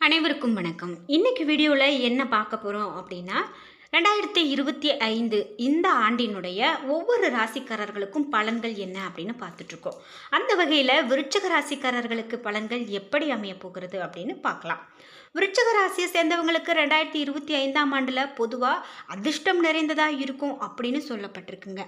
அனைவருக்கும் வணக்கம். இன்னைக்கு வீடியோவில் என்ன பார்க்க போகிறோம் அப்படின்னா ரெண்டாயிரத்தி இருபத்தி ஐந்து இந்த ஆண்டினுடைய ஒவ்வொரு ராசிக்காரர்களுக்கும் பலன்கள் என்ன அப்படின்னு பார்த்துட்ருக்கோம் அந்த வகையில் விருச்சக ராசிக்காரர்களுக்கு பலன்கள் எப்படி அமைய போகிறது அப்படின்னு பார்க்கலாம். விருச்சக ராசியை சேர்ந்தவங்களுக்கு ரெண்டாயிரத்தி இருபத்தி ஐந்தாம் ஆண்டில் பொதுவாக அதிர்ஷ்டம் நிறைந்ததாக இருக்கும் அப்படின்னு சொல்லப்பட்டிருக்குங்க.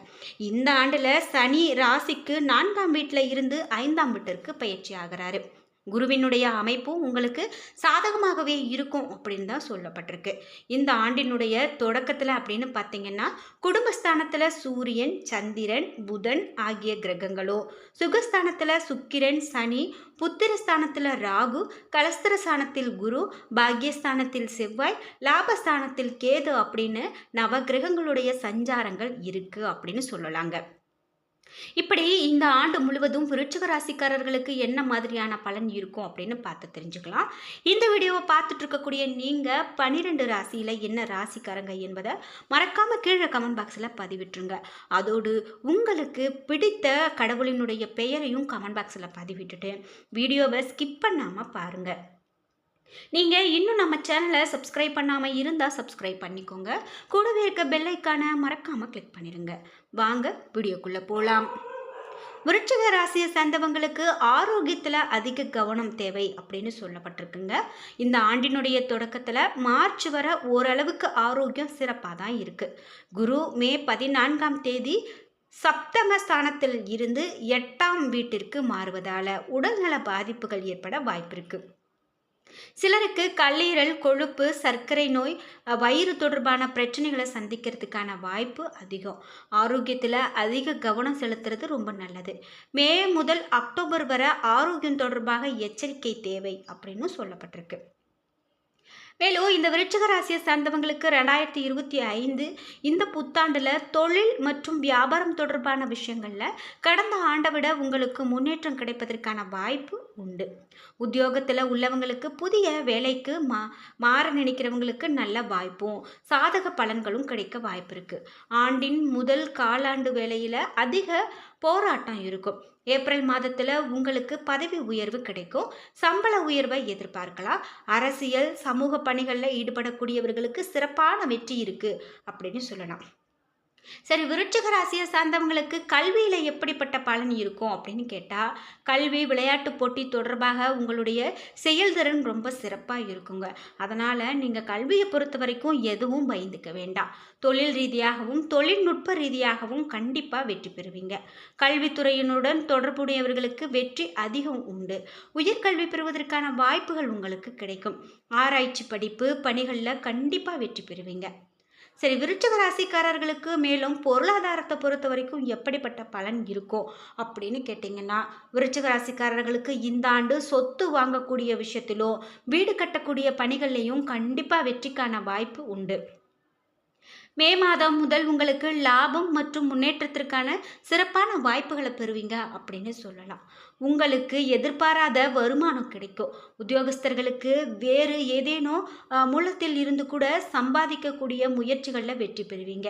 இந்த ஆண்டில் சனி ராசிக்கு நான்காம் வீட்டில் இருந்து ஐந்தாம் வீட்டிற்கு பயிற்சி ஆகிறாரு. குருவினுடைய அமைப்பும் உங்களுக்கு சாதகமாகவே இருக்கும் அப்படின்னு தான் சொல்லப்பட்டிருக்கு. இந்த ஆண்டினுடைய தொடக்கத்தில் அப்படின்னு பார்த்தீங்கன்னா குடும்பஸ்தானத்தில் சூரியன் சந்திரன் புதன் ஆகிய கிரகங்களோ சுகஸ்தானத்தில் சுக்கிரன் சனி புத்திரஸ்தானத்தில் ராகு கலஸ்திரஸ்தானத்தில் குரு பாக்யஸ்தானத்தில் செவ்வாய் லாபஸ்தானத்தில் கேது அப்படின்னு நவகிரகங்களுடைய சஞ்சாரங்கள் இருக்குது அப்படின்னு சொல்லலாங்க. இப்படி இந்த ஆண்டு முழுவதும் விருச்சிக ராசிக்காரர்களுக்கு என்ன மாதிரியான பலன் இருக்கும் அப்படின்னு பார்த்து தெரிஞ்சுக்கலாம். இந்த வீடியோவை பார்த்துட்டு இருக்கக்கூடிய நீங்கள் பன்னிரெண்டு ராசியில் என்ன ராசிக்காரங்க என்பதை மறக்காமல் கீழே கமெண்ட் பாக்ஸில் பதிவிட்டுருங்க. அதோடு உங்களுக்கு பிடித்த கடவுளினுடைய பெயரையும் கமெண்ட் பாக்ஸில் பதிவிட்டுட்டு வீடியோவை ஸ்கிப் பண்ணாமல் பாருங்கள் நீங்கள் இன்னும் நம்ம சேனலை சப்ஸ்கிரைப் பண்ணாமல் இருந்தால் சப்ஸ்கிரைப் பண்ணிக்கோங்க. கூடவே இருக்க பெல்லைக்கான மறக்காமல் கிளிக் பண்ணிடுங்க வாங்க வீடியோக்குள்ளே போகலாம் விருச்சிக ராசியை சேர்ந்தவங்களுக்கு ஆரோக்கியத்தில் அதிக கவனம் தேவை அப்படின்னு சொல்லப்பட்டிருக்குங்க. இந்த ஆண்டினுடைய தொடக்கத்தில் மார்ச் வர ஓரளவுக்கு ஆரோக்கியம் சிறப்பாக தான் இருக்குது குரு மே பதினான்காம் தேதி சப்தம ஸ்தானத்தில் இருந்து எட்டாம் வீட்டிற்கு மாறுவதால் உடல்நல பாதிப்புகள் ஏற்பட வாய்ப்பு இருக்குது சிலருக்கு கல்லீரல் கொழுப்பு சர்க்கரை நோய் வயிறு தொடர்பான பிரச்சனைகளை சந்திக்கிறதுக்கான வாய்ப்பு அதிகம். ஆரோக்கியத்தில் அதிக கவனம் செலுத்துறது ரொம்ப நல்லது. மே முதல் அக்டோபர் வரை ஆரோக்கியம் தொடர்பாக எச்சரிக்கை தேவை அப்படின்னு சொல்லப்பட்டிருக்கு. மேலும் இந்த விருச்சிக ராசியை சார்ந்தவங்களுக்கு ரெண்டாயிரத்தி இருபத்தி ஐந்து இந்த புத்தாண்டில் தொழில் மற்றும் வியாபாரம் தொடர்பான விஷயங்களில் கடந்த ஆண்டை விட உங்களுக்கு முன்னேற்றம் கிடைப்பதற்கான வாய்ப்பு உண்டு. உத்தியோகத்தில் உள்ளவங்களுக்கு புதிய வேலைக்கு மா மாற நினைக்கிறவங்களுக்கு நல்ல வாய்ப்பும் சாதக பலன்களும் கிடைக்க வாய்ப்பு இருக்குது ஆண்டின் முதல் காலாண்டு வேலையில் அதிக போராட்டம் இருக்கும். ஏப்ரல் மாதத்தில் உங்களுக்கு பதவி உயர்வு கிடைக்கும். சம்பள உயர்வை எதிர்பார்க்கலாம். அரசியல் சமூக பணிகளில் ஈடுபடக்கூடியவர்களுக்கு சிறப்பான வெற்றி இருக்குது அப்படின்னு சொல்லலாம். சரி விருட்சிக ராசியை சார்ந்தவங்களுக்கு கல்வியில் எப்படிப்பட்ட பலன் இருக்கும் அப்படின்னு கேட்டால் கல்வி விளையாட்டு போட்டி தொடர்பாக உங்களுடைய செயல்திறன் ரொம்ப சிறப்பாக இருக்குங்க. அதனால் நீங்கள் கல்வியை பொறுத்த வரைக்கும் எதுவும் பயந்துக்க வேண்டாம். தொழில் ரீதியாகவும் தொழில்நுட்ப ரீதியாகவும் கண்டிப்பாக வெற்றி பெறுவீங்க. கல்வித்துறையினுடன் தொடர்புடையவர்களுக்கு வெற்றி அதிகம் உண்டு. உயர்கல்வி பெறுவதற்கான வாய்ப்புகள் உங்களுக்கு கிடைக்கும். ஆராய்ச்சி படிப்பு பணிகளில் கண்டிப்பாக வெற்றி பெறுவீங்க. சரி விருச்சக ராசிக்காரர்களுக்கு மேலும் பொருளாதாரத்தை பொறுத்த வரைக்கும் எப்படிப்பட்ட பலன் இருக்கும் அப்படின்னு கேட்டிங்கன்னா விருச்சக ராசிக்காரர்களுக்கு இந்த ஆண்டு சொத்து வாங்கக்கூடிய விஷயத்திலும் வீடு கட்டக்கூடிய பணிகள்லையும் கண்டிப்பாக வெற்றிக்கான வாய்ப்பு உண்டு. மே மாதம் முதல் உங்களுக்கு லாபம் மற்றும் முன்னேற்றத்திற்கான சிறப்பான வாய்ப்புகளை பெறுவீங்க அப்படின்னு சொல்லலாம். உங்களுக்கு எதிர்பாராத வருமானம் கிடைக்கும். உத்தியோகஸ்தர்களுக்கு வேறு ஏதேனும் மூலத்தில் இருந்து கூட சம்பாதிக்கக்கூடிய முயற்சிகளில் வெற்றி பெறுவீங்க.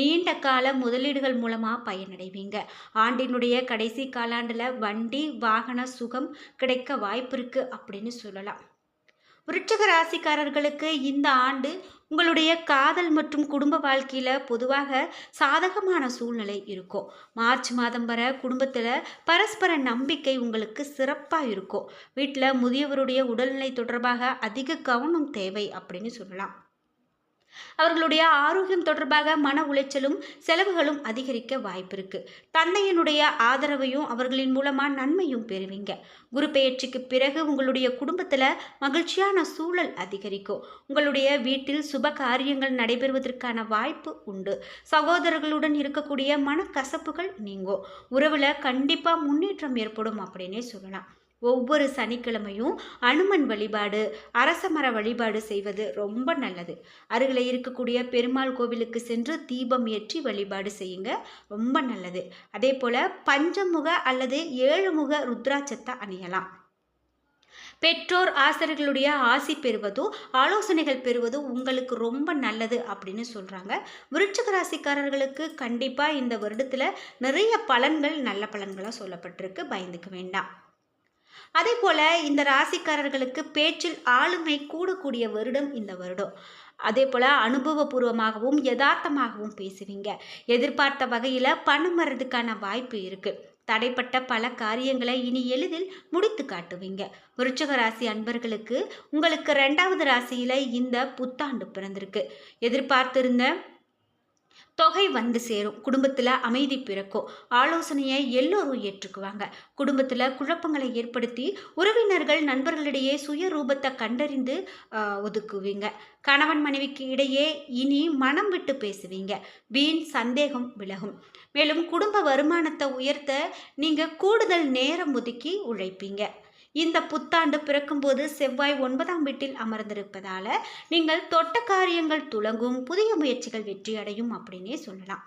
நீண்ட கால முதலீடுகள் மூலமாக பயனடைவீங்க. ஆண்டினுடைய கடைசி காலாண்டில் வண்டி வாகன சுகம் கிடைக்க வாய்ப்பு இருக்குது அப்படின்னு சொல்லலாம். விருச்சிக ராசிக்காரர்களுக்கு இந்த ஆண்டு உங்களுடைய காதல் மற்றும் குடும்ப வாழ்க்கையில் பொதுவாக சாதகமான சூழ்நிலை இருக்கும். மார்ச் மாதம் வரை குடும்பத்தில் பரஸ்பர நம்பிக்கை உங்களுக்கு சிறப்பாக இருக்கும். வீட்டில் முதியவருடைய உடல்நிலை தொடர்பாக அதிக கவனம் தேவை அப்படின்னு சொல்லலாம். அவர்களுடைய ஆரோக்கியம் தொடர்பாக மன உளைச்சலும் செலவுகளும் அதிகரிக்க வாய்ப்பு இருக்கு. தந்தையினுடைய ஆதரவையும் அவர்களின் மூலமா நன்மையும் பெறுவீங்க. குரு பெயர்ச்சிக்கு பிறகு உங்களுடைய குடும்பத்தில் மகிழ்ச்சியான சூழல் அதிகரிக்கும். உங்களுடைய வீட்டில் சுப காரியங்கள் நடைபெறுவதற்கான வாய்ப்பு உண்டு. சகோதரர்களுடன் இருக்கக்கூடிய மனக்கசப்புகள் நீங்கும். உறவில் கண்டிப்பாக முன்னேற்றம் ஏற்படும் அப்படின்னே சொல்லலாம். ஒவ்வொரு சனிக்கிழமையும் அனுமன் வழிபாடு அரசமர வழிபாடு செய்வது ரொம்ப நல்லது. அருகில் இருக்கக்கூடிய பெருமாள் கோவிலுக்கு சென்று தீபம் ஏற்றி வழிபாடு செய்யுங்க ரொம்ப நல்லது. அதே போல் பஞ்சமுக அல்லது ஏழுமுக ருத்ராட்சத்தை அணியலாம். பெற்றோர் ஆசிரியர்களுடைய ஆசி பெறுவதும் ஆலோசனைகள் பெறுவதும் உங்களுக்கு ரொம்ப நல்லது அப்படின்னு சொல்கிறாங்க விருட்சக ராசிக்காரர்களுக்கு கண்டிப்பாக இந்த வருடத்தில் நிறைய பலன்கள் நல்ல பலன்களாக சொல்லப்பட்டிருக்கு. பயந்துக்க வேண்டாம். அதே போல் இந்த ராசிக்காரர்களுக்கு பேச்சில் ஆளுமை கூடக்கூடிய வருடம் இந்த வருடம். அதே போல் அனுபவபூர்வமாகவும் யதார்த்தமாகவும் பேசுவீங்க. எதிர்பார்த்த வகையில் பணம் வர்றதுக்கான வாய்ப்பு இருக்குது தடைப்பட்ட பல காரியங்களை இனி எளிதில் முடித்து காட்டுவீங்க. விருச்சக ராசி அன்பர்களுக்கு உங்களுக்கு ரெண்டாவது ராசியில் இந்த புத்தாண்டு பிறந்திருக்கு. எதிர்பார்த்திருந்த தொகை வந்து சேரும். குடும்பத்தில் அமைதி பிறக்கும். ஆலோசனையை எல்லோரும் ஏற்றுக்குவாங்க. குடும்பத்தில் குழப்பங்களை ஏற்படுத்தி உறவினர்கள் நண்பர்களிடையே சுய ரூபத்தை கண்டறிந்து ஒதுக்குவீங்க. கணவன் மனைவிக்கு இடையே இனி மனம் விட்டு பேசுவீங்க. வீண் சந்தேகம் விலகும். மேலும் குடும்ப வருமானத்தை உயர்த்த நீங்கள் கூடுதல் நேரம் ஒதுக்கி உழைப்பீங்க. இந்த புத்தாண்டு பிறக்கும்போது செவ்வாய் ஒன்பதாம் வீட்டில் அமர்ந்திருப்பதால நீங்கள் தொட்ட காரியங்கள் துளங்கும் புதிய முயற்சிகள் வெற்றி அடையும் அப்படின்னே சொல்லலாம்.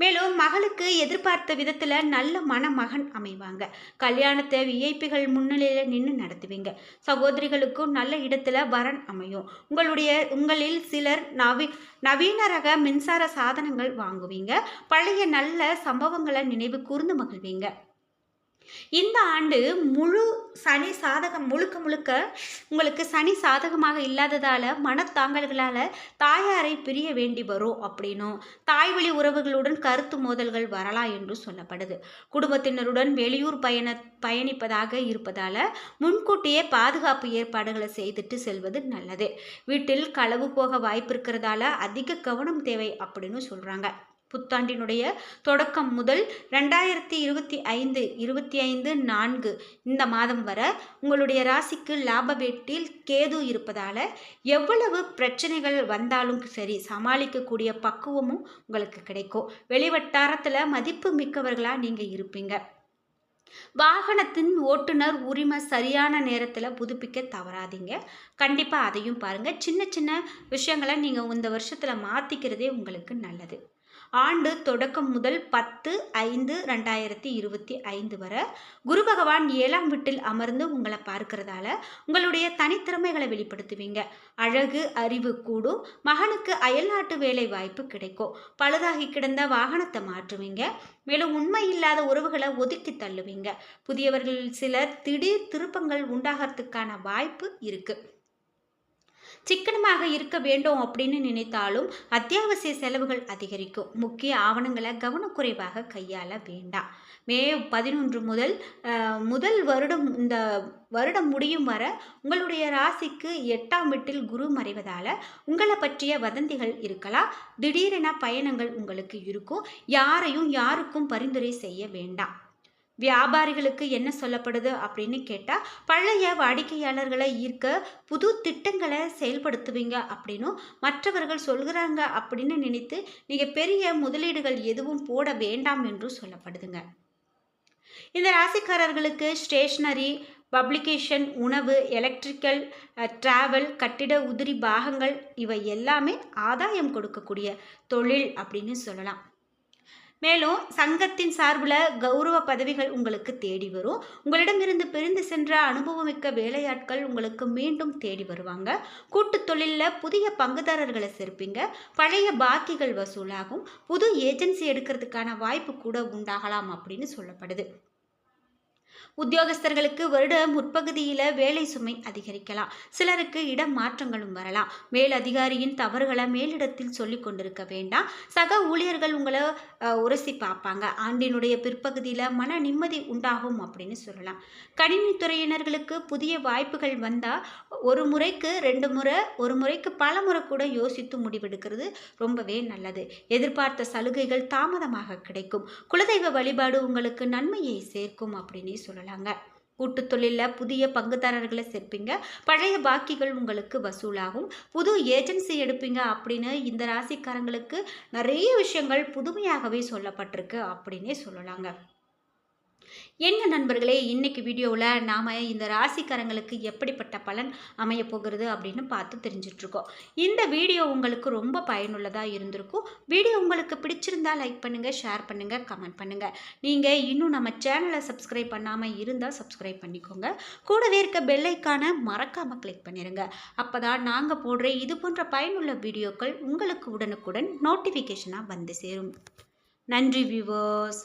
மேலும் மகளுக்கு எதிர்பார்த்த விதத்தில் நல்ல மணமகன் அமைவாங்க. கல்யாணத்தை விஐபிகள் முன்னிலையில் நின்று நடத்துவீங்க. சகோதரிகளுக்கும் நல்ல இடத்துல வரன் அமையும். உங்களுடைய உங்களில் சிலர் நவி நவீன ரக மின்சார சாதனங்கள் வாங்குவீங்க. பழைய நல்ல சம்பவங்களை நினைவு கூர்ந்து மகிழ்வீங்க. இந்த ஆண்டு முழு சனி சாதகம் முழுக்க முழுக்க உங்களுக்கு சனி சாதகமாக இல்லாததால் மனத்தாங்கல்களால் தாயாரை பிரிய வேண்டி வரும் அப்படின்னும். தாய்வழி உறவுகளுடன் கருத்து மோதல்கள் வரலாம் என்று சொல்லப்படுது. குடும்பத்தினருடன் வெளியூர் பயண பயணிப்பதாக இருப்பதால் முன்கூட்டியே பாதுகாப்பு ஏற்பாடுகளை செய்துட்டு செல்வது நல்லது. வீட்டில் களவு போக வாய்ப்பு இருக்கிறதால அதிக கவனம் தேவை அப்படின்னு சொல்கிறாங்க புத்தாண்டினுடைய தொடக்கம் முதல் ரெண்டாயிரத்தி இருபத்தி ஐந்து இருபத்தி ஐந்து நான்கு இந்த மாதம் வர உங்களுடைய ராசிக்கு லாப வீட்டில் கேது இருப்பதால் எவ்வளவு பிரச்சனைகள் வந்தாலும் சரி சமாளிக்கக்கூடிய பக்குவமும் உங்களுக்கு கிடைக்கும். வெளிவட்டாரத்தில் மதிப்பு மிக்கவர்களாக நீங்கள் இருப்பீங்க. வாகனத்தின் ஓட்டுநர் உரிமை சரியான நேரத்தில் புதுப்பிக்க தவறாதீங்க. கண்டிப்பாக அதையும் பாருங்கள் சின்ன சின்ன விஷயங்களை நீங்கள் இந்த வருஷத்தில் மாற்றிக்கிறதே உங்களுக்கு நல்லது. ஆண்டு தொடக்கம் முதல் பத்து ஐந்து ரெண்டாயிரத்தி இருபத்தி ஐந்து வரை குரு பகவான் ஏழாம் வீட்டில் அமர்ந்து உங்களை பார்க்கறதால உங்களுடைய தனித்திறமைகளை வெளிப்படுத்துவீங்க. அழகு அறிவு கூடும். மகனுக்கு அயல்நாட்டு வேலை வாய்ப்பு கிடைக்கும். பழுதாகி கிடந்த வாகனத்தை மாற்றுவீங்க. மேலும் உண்மை இல்லாத உறவுகளை ஒதுக்கி தள்ளுவீங்க. புதியவர்கள் சிலர் திடீர் திருப்பங்கள் உண்டாகிறதுக்கான வாய்ப்பு இருக்குது சிக்கனமாக இருக்க வேண்டும் அப்படின்னு நினைத்தாலும் அத்தியாவசிய செலவுகள் அதிகரிக்கும். முக்கிய ஆவணங்களை கவனக்குறைவாக கையாள வேண்டாம். மே பதினொன்று முதல் முதல் வருடம் இந்த வருடம் முடியும் வர உங்களுடைய ராசிக்கு எட்டாம் வீட்டில் குரு மறைவதால் உங்களை பற்றிய வதந்திகள் இருக்கலாம். திடீரென பயணங்கள் உங்களுக்கு இருக்கும். யாரையும் யாருக்கும் பரிந்துரை செய்ய வேண்டாம். வியாபாரிகளுக்கு என்ன சொல்லப்படுது அப்படின்னு கேட்டால் பழைய வாடிக்கையாளர்களை ஈர்க்க புது திட்டங்களை செயல்படுத்துவீங்க அப்படின்னும் மற்றவர்கள் சொல்கிறாங்க அப்படின்னு நினைத்து நீங்கள் பெரிய முதலீடுகள் எதுவும் போட வேண்டாம் என்றும் சொல்லப்படுதுங்க. இந்த ராசிக்காரர்களுக்கு ஸ்டேஷ்னரி பப்ளிகேஷன் உணவு எலக்ட்ரிக்கல் ட்ராவல் கட்டிட உதிரி பாகங்கள் இவை எல்லாமே ஆதாயம் கொடுக்கக்கூடிய தொழில் அப்படின்னு சொல்லலாம். மேலும் சங்கத்தின் சார்பில் கௌரவ பதவிகள் உங்களுக்கு தேடி வரும். உங்களிடமிருந்து பிரிந்து சென்ற அனுபவமிக்க வேலையாட்கள் உங்களுக்கு மீண்டும் தேடி வருவாங்க. கூட்டு தொழிலில் புதிய பங்குதாரர்களை சேர்ப்பீங்க. பழைய பாக்கிகள் வசூலாகும். புது ஏஜென்சி எடுக்கிறதுக்கான வாய்ப்பு கூட உண்டாகலாம் அப்படின்னு சொல்லப்படுது. உத்தியோகஸ்தர்களுக்கு வருட முற்பகுதியில் வேலை சுமை அதிகரிக்கலாம். சிலருக்கு இடம் மாற்றங்களும் வரலாம். மேல் அதிகாரியின் தவறுகளை மேலிடத்தில் சொல்லி கொண்டிருக்க வேண்டாம். சக ஊழியர்கள் உங்களை உரசி பார்ப்பாங்க. ஆண்டினுடைய பிற்பகுதியில் மன நிம்மதி உண்டாகும் அப்படின்னு சொல்லலாம். கணினித்துறையினர்களுக்கு புதிய வாய்ப்புகள் வந்தால் ஒரு முறைக்கு ரெண்டு முறை ஒரு முறைக்கு பல முறை கூட யோசித்து முடிவெடுக்கிறது ரொம்பவே நல்லது. எதிர்பார்த்த சலுகைகள் தாமதமாக கிடைக்கும். குலதெய்வ வழிபாடு உங்களுக்கு நன்மையை சேர்க்கும் அப்படின்னே சொல்லலாம். சொல்லலாங்க கூட்டு தொழிலில் புதிய பங்குதாரர்களை சேர்ப்பீங்க. பழைய பாக்கிகள் உங்களுக்கு வசூலாகும். புது ஏஜென்சி எடுப்பீங்க அப்படின்னு இந்த ராசிக்காரங்களுக்கு நிறைய விஷயங்கள் புதுமையாகவே சொல்லப்பட்டிருக்கு அப்படின்னே சொல்லலாங்க. என்ன நண்பர்களே இன்னைக்கு வீடியோவில் நாம் இந்த ராசிக்காரங்களுக்கு எப்படிப்பட்ட பலன் அமைய போகிறது அப்படின்னு பார்த்து தெரிஞ்சிட்ருக்கோம். இந்த வீடியோ உங்களுக்கு ரொம்ப பயனுள்ளதாக இருந்திருக்கும். வீடியோ உங்களுக்கு பிடிச்சிருந்தால் லைக் பண்ணுங்கள் ஷேர் பண்ணுங்கள் கமெண்ட் பண்ணுங்கள் நீங்கள் இன்னும் நம்ம சேனலை சப்ஸ்கிரைப் பண்ணாமல் இருந்தால் சப்ஸ்கிரைப் பண்ணிக்கோங்க. கூடவே இருக்க பெல்லைக்கான மறக்காமல் கிளிக் பண்ணிடுங்க அப்போ தான் நாங்கள் போடுற இது போன்ற பயனுள்ள வீடியோக்கள் உங்களுக்கு உடனுக்குடன் நோட்டிஃபிகேஷனாக வந்து சேரும். நன்றி வியூவர்ஸ்